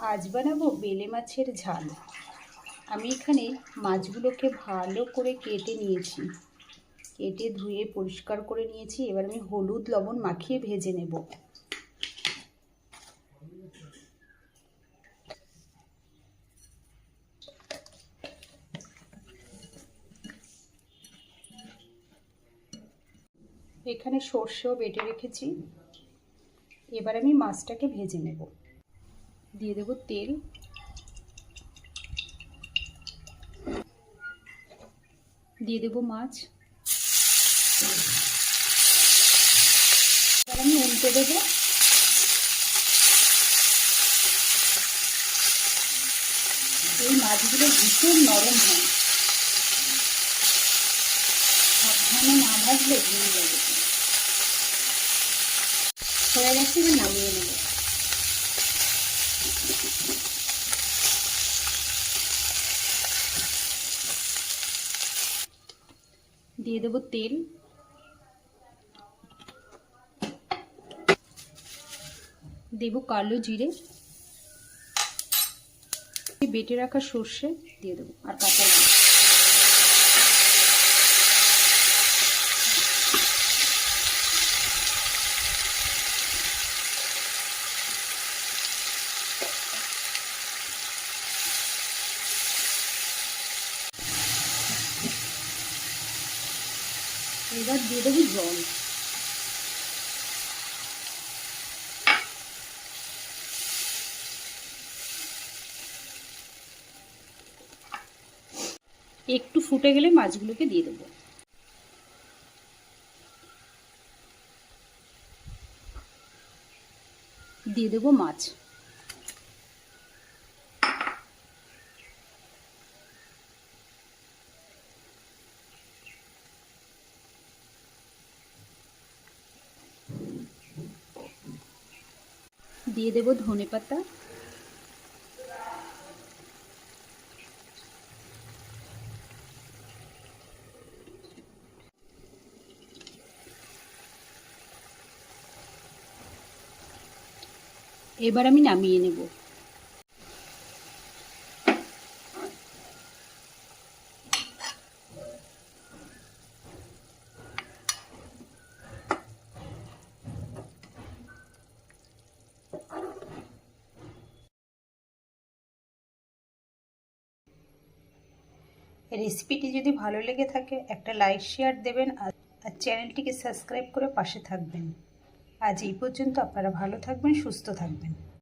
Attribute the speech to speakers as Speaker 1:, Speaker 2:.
Speaker 1: আজ বানাবো বেলে মাছের ঝাল। আমি এখানে মাছগুলোকে ভালো করে কেটে নিয়েছি। কেটে ধুয়ে পরিষ্কার করে নিয়েছি। এবার আমি হলুদ লবণ মাখিয়ে ভেজে নেব। এখানে সর্ষেও বেটে রেখেছি। এবার আমি মাছটাকে ভেজে নেব। দিয়ে দেব তেল। দিয়ে দেব মাছ। আমি উল্টে দেবো। এই মাছগুলো ভীষণ নরম হয়। সাবধানে না ভাজলে ভেঙে যাবে। হয়ে গেছে নামিয়ে নেব। দিয়ে দেবো তেল। দেব কালো জিরে। বেটে রাখা সর্ষে দিয়ে দেবো। আর কাঁচা লঙ্কা। এবার দিয়ে দেবো জল। একটু ফুটে গেলে মাছগুলোকে দিয়ে দেবো। দিয়ে দেবো মাছ। দিয়ে দেবো ধনে পাতা। এবার আমি নামিয়ে নেব। রেসিপিটি যদি ভালো লেগে থাকে, একটা লাইক, শেয়ার দেবেন আর চ্যানেলটিকে সাবস্ক্রাইব করে পাশে থাকবেন। আজ এই পর্যন্ত আপনারা ভালো থাকবেন, সুস্থ থাকবেন।